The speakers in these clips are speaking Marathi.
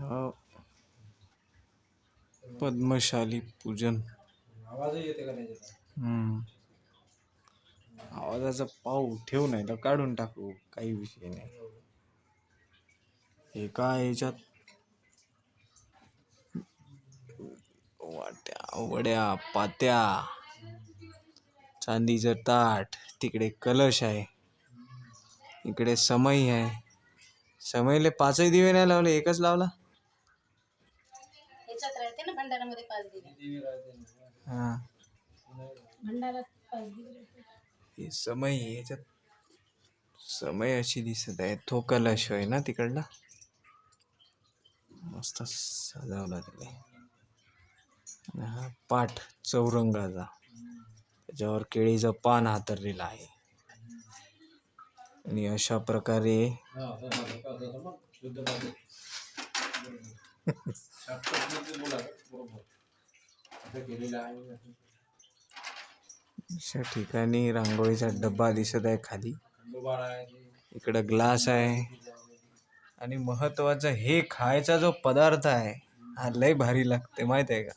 हो. पद्मशाली पूजन. आवाजही येते का त्याच्यात? हम्म. आवाजाचा पाऊ ठेवू नाही तर काढून टाकू काही विषय नाही. एका ह्याच्यात वाट्या वड्या पात्या चांदीचं ताट तिकडे कलश आहे. इकडे समय आहे. समयले पाचही दिवे नाही लावले एकच लावला? याच्यात राहते ना भंडारामध्ये पाच दिवे. टीव्ही राहते ना. हा. भंडारात पाच दिवे राहते. हे समय याच्यात समय अशी दिसत आहे. तो कलश आहे ना तिकडला? मस्त सजवला तिने आणि हा पाठ चौरंगाचा. त्याच्यावर केळीचं पान हातरलेलं आहे. आणि अशा प्रकारे अशा ठिकाणी रांगोळीचा डब्बा दिसत आहे खाली. इकडं ग्लास आहे. आणि महत्वाचं हे खायचा जो पदार्थ आहे हा लय भारी लागते माहीत आहे का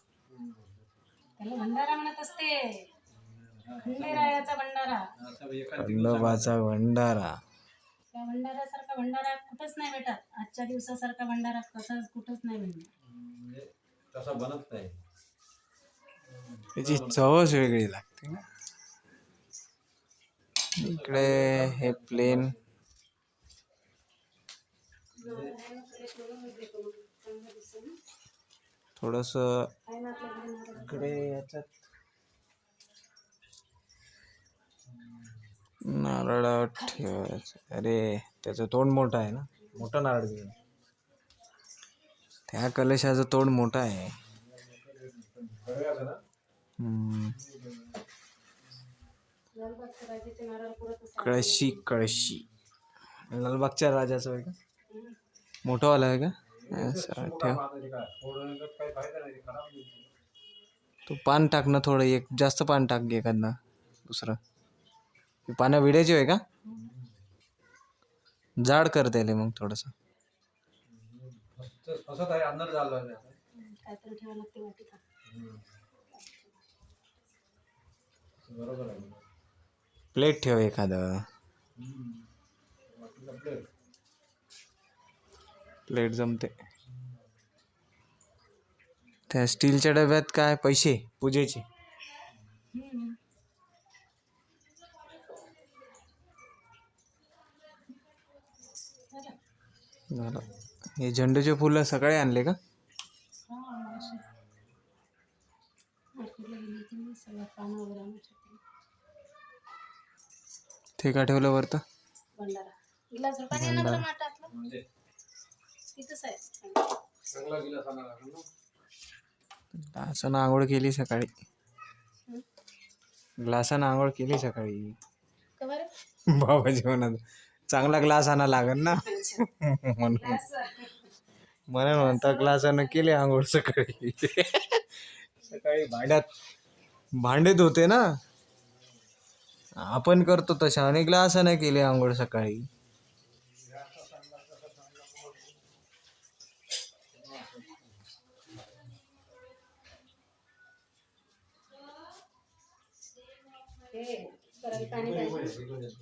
त्याला भंडारा म्हणत असते खंडेरायाचा भंडारा. खंडोबाचा भंडारा. त्या भंडाऱ्यासारखा भंडारा कुठंच नाही भेटत. आजच्या दिवसासारखा भंडारा कसाच कुठंच नाही भेटणार म्हणजे तसा बनत नाही. त्याची चवच वेगळी लागते ना. इकडे हे प्लेन थोडस इकडे याच्यात नारळ ठेवायचं अरे त्याचं तोंड मोठं आहे ना? मोठं नारळ घे त्या कलशाचं तोंड मोठं आहे. कळशी कळशी. लालबागच्या राजाचं आहे का? मोठं वाला आहे का? असं ठेव. तू पान टाक ना थोडं एक जास्त पान टाक एखादं दुसरं. पानं विड्याची आहे का? जाड कर त्याले मग थोडस. अंदर झालं काहीतरी ठेवावं लागते वाटीत बरोबर आहे प्लेट ठेव एखादं. प्लेट जमते. त्या स्टीलच्या डब्यात काय? पैसे? पूजेचे. झालं. हे झेंडूचे फुलं सकाळी आणले का? हा. ते का ठेवलं वरतं ग्लासानं आंघोळ केली सकाळी. ग्लासानं आंघोळ केली सकाळी. का बरं? बाबाजी म्हणत चांगला ग्लास आणा लागेल ना? म्हणून. म्हणून म्हणता ग्लासानं केले आंघोळ सकाळी. सकाळी भांड्यात. भांडे धुते ना? आपण करतो तशा आणि ग्लासानं केले आंघोळ सकाळी हे करायला पाणी पाहिजे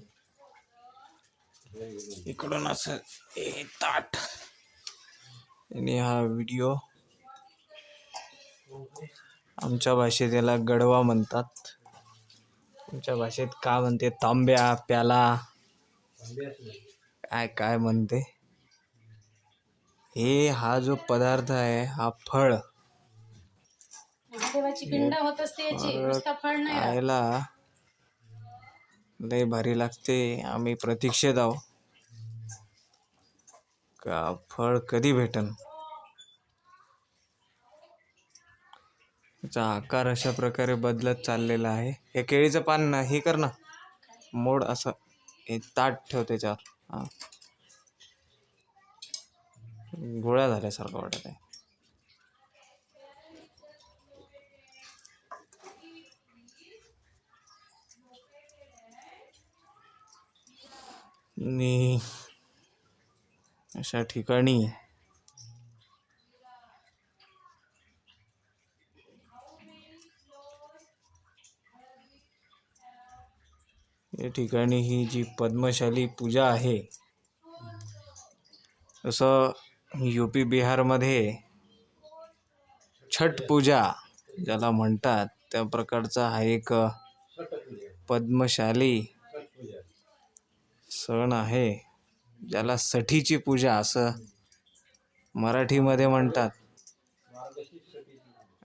इकडून असं हे ताट. आणि हा व्हिडिओ आमच्या भाषेत याला गडवा म्हणतात. तुमच्या भाषेत का म्हणते? तांब्या प्याला. काय काय म्हणते? हे हा जो पदार्थ आहे हा फळ. महादेवाची पिंड होत असते याची फळ नाही लय भारी लागते. आम्ही प्रतीक्षेत आहो. का फळ कधी भेटन? त्याचा आकार अशा प्रकारे बदलत चाललेला आहे. हे केळीचं पान ना हे कर ना. मोड असं हे ताट ठेव त्याच्यावर हा. गोळ्या झाल्यासारखं वाटत आहे आणि अशा ठिकाणी या ठिकाणी ही जी पद्मशाली पूजा आहे तसं यू पी बिहारमध्ये छठ पूजा ज्याला म्हणतात त्या प्रकारचा हा एक पद्मशाली सण आहे ज्याला सठीची पूजा असं मराठीमध्ये म्हणतात.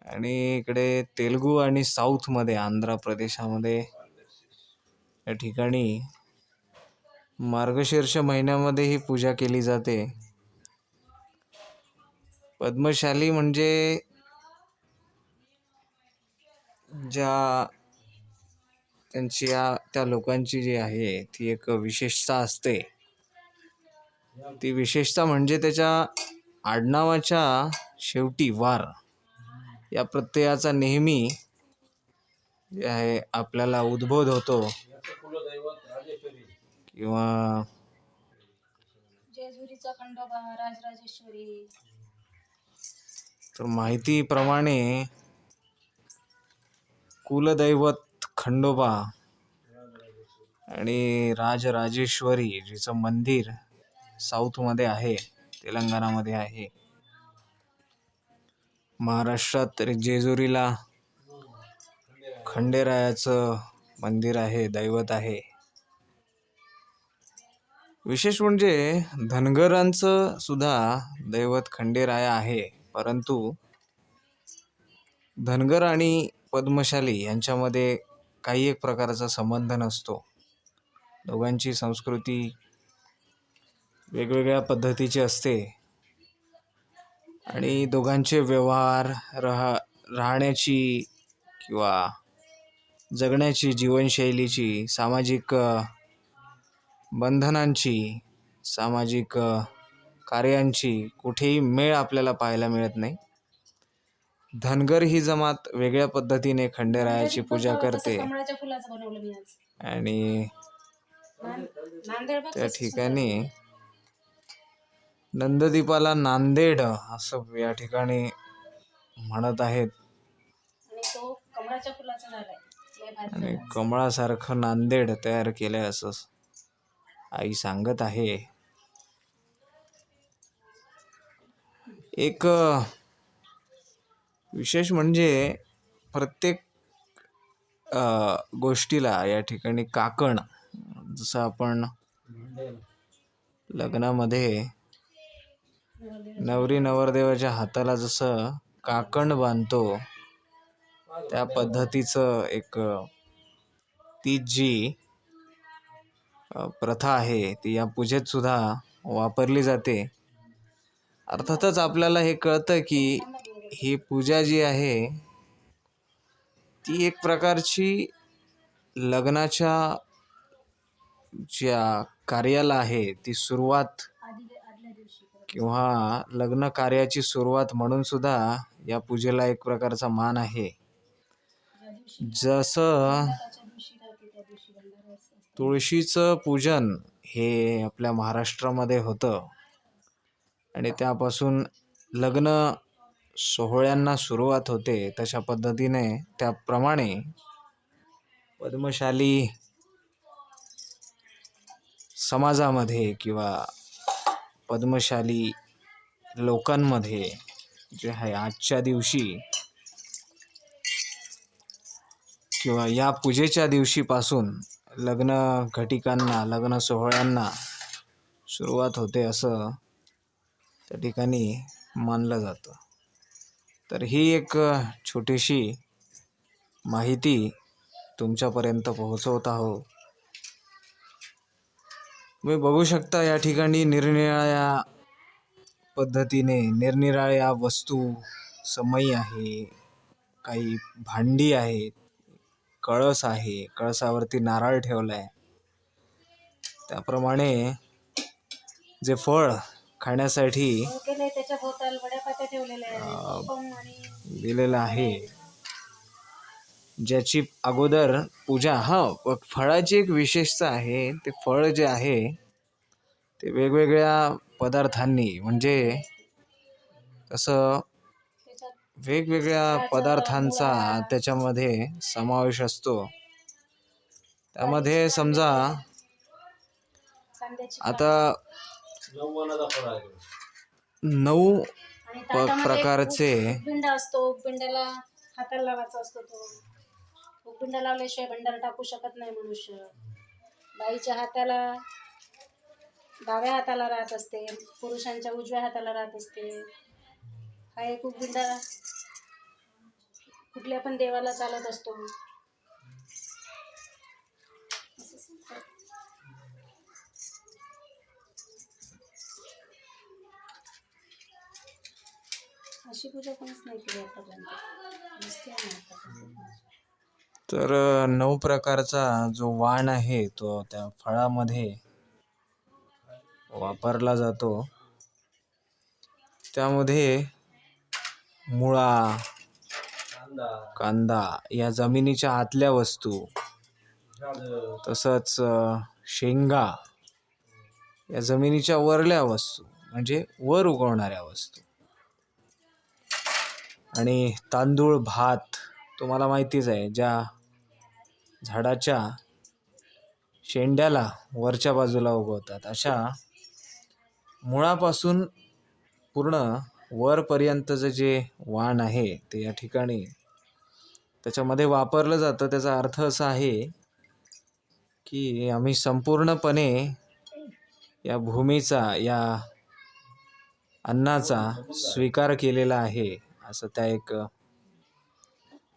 आणि इकडे तेलुगू आणि साऊथमध्ये आंध्र प्रदेशामध्ये या ठिकाणी मार्गशीर्ष महिन्यामध्ये ही पूजा केली जाते. पद्मशाली म्हणजे ज्या त्यांची या त्या लोकांची जी आहे ती एक विशेषता असते. ती विशेषता म्हणजे त्याच्या आडनावाच्या शेवटी वार. या प्रत्ययाचा नेहमी जे आहे आपल्याला उद्बोध होतो. किंवा तर माहितीप्रमाणे कुलदैवत खंडोबा आणि राजराजेश्वरी जिचं मंदिर साऊथमध्ये आहे तेलंगणामध्ये आहे. महाराष्ट्रात जेजुरीला खंडेरायाचं मंदिर आहे दैवत आहे. विशेष म्हणजे धनगरांचं सुद्धा दैवत खंडेराया आहे परंतु धनगर आणि पद्मशाली यांच्यामध्ये काही एक प्रकारचा संबंध नसतो. दोघांची संस्कृती वेगवेगळ्या पद्धतीची असते. आणि दोघांचे व्यवहार राहा राहण्याची किंवा जगण्याची जीवनशैलीची सामाजिक बंधनांची सामाजिक कार्यांची कुठेही मेळ आपल्याला पाहायला मिळत नाही. धनगर ही जमात वेगळ्या पद्धतीने खंडेरायाची पूजा करते. कमळाच्या फुलाचं बनवलं मी आज. आणि नां- नांदेड बघ त्या कसं ठिकाणी नंददीपाला नांदेड असं या ठिकाणी म्हणत आहेत. आहे. आणि तो कमळाच्या फुलाचा झालाय. लय भारी आणि झाला. कमळासारखं नांदेड तयार केलंय असं आई सांगत आहे. एक अ, विशेष म्हणजे प्रत्येक गोष्टीला या ठिकाणी काकण जसं आपण लग्नामध्ये नवरी नवरदेवाच्या हाताला जसं काकण बांधतो त्या पद्धतीचं एक ती जी प्रथा आहे ती या पूजेत सुद्धा वापरली जाते. अर्थातच आपल्याला हे कळतं की ही पूजा जी आहे ती एक प्रकारची लग्नाच्या ज्या कार्याला आहे ती सुरुवात किंवा लग्न कार्याची सुरुवात म्हणून सुद्धा या पूजेला एक प्रकारचा मान आहे. जसं तुळशीचं पूजन हे आपल्या महाराष्ट्रामध्ये होतं आणि त्यापासून लग्न सोहळ्यांना सुरुवात होते तशा पद्धतीने त्याप्रमाणे. पद्मशाली समाजामध्ये किंवा पद्मशाली लोकांमध्ये जे आहे आजच्या दिवशी किंवा या पूजेच्या दिवशीपासून लग्न घटिकांना लग्न सोहळ्यांना सुरुवात होते असं त्या ठिकाणी मानलं जातं. तर ही एक छोटीशी माहिती तुमच्यापर्यंत पोहोचवत आहो. तुम्ही बघू शकता या ठिकाणी निरनिराळ्या पद्धतीने निरनिराळ्या वस्तू समई आहे काही भांडी आहेत कळस आहे कळसावरती नारळ ठेवला आहे त्याप्रमाणे जे फळ खाण्यासाठी दिलेलं आहे. ज्याची अगोदर पूजा हा फळाची एक विशेषता आहे. ते फळ जे आहे ते वेगवेगळ्या पदार्थांनी म्हणजे तसं वेगवेगळ्या पदार्थांचा त्याच्यामध्ये समावेश असतो. त्यामध्ये समजा आता नऊ आणि प ताटामध्ये प्रकारचे. उपबिंडा असतो उपबिंड्याला हाताला लावायचा असतो तो. उपबिंडा लावल्याशिवाय भंडारा टाकू शकत नाही मनुष्य. बाईच्या हाताला डाव्या हाताला राहत असते पुरुषांच्या उजव्या हाताला राहत असते. हा एक उपबिंडा कुठल्या पण देवाला चालत असतो. अशी पूजा कोणीच नाही केली आतापर्यंत. आहे तर नऊ प्रकारचा जो वाण आहे तो त्या फळामध्ये वापरला जातो. त्यामध्ये मुळा कांदा या जमिनीच्या आतल्या वस्तू तसंच शेंगा या जमिनीच्या वरल्या वस्तू म्हणजे वर उगवणाऱ्या वस्तू. आणि तांदूळ भात तुम्हाला माहितीच आहे ज्या झाडाच्या शेंड्याला वरच्या बाजूला उगवतात. अशा मुळापासून पूर्ण वरपर्यंतचं जे वाण आहे ते या ठिकाणी त्याच्यामध्ये वापरलं जातं. त्याचा अर्थ असा आहे की आम्ही संपूर्णपणे या भूमीचा या अन्नाचा स्वीकार केलेला आहे. असं त्या एक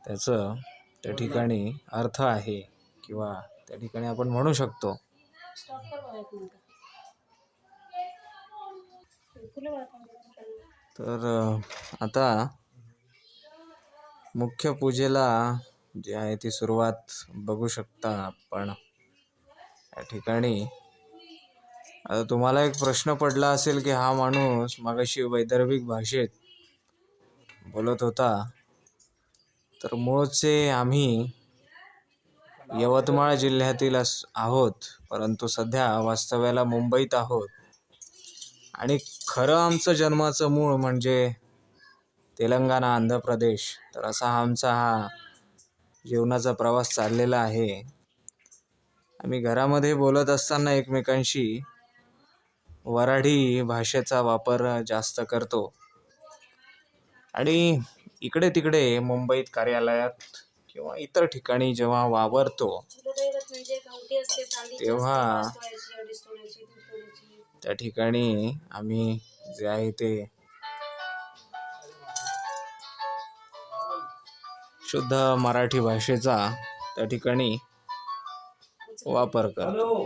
त्याचं त्या ठिकाणी अर्थ आहे किंवा त्या ठिकाणी आपण म्हणू शकतो. तर आता मुख्य पूजेला जी आहे ती सुरुवात बघू शकता आपण. या ठिकाणी आता तुम्हाला एक प्रश्न पडला असेल की हा माणूस मागाशी वैदर्भिक भाषेत बोलत होता तर मूळचे आम्ही यवतमाळ जिल्ह्यातील अस आहोत परंतु सध्या वास्तव्याला मुंबईत आहोत. आणि खरं आमचं जन्माचं मूळ म्हणजे तेलंगणा आंध्र प्रदेश. तर असा आमचा हा जीवनाचा प्रवास चाललेला आहे. आम्ही घरामध्ये बोलत असताना एकमेकांशी वराडी भाषेचा वापर जास्त करतो. आणि इकडे तिकडे मुंबईत कार्यालयात किंवा इतर ठिकाणी जेव्हा वावरतो तेव्हा- त्या ठिकाणी आम्ही जे आहे ते शुद्ध मराठी भाषेचा त्या ठिकाणी वापर करतो.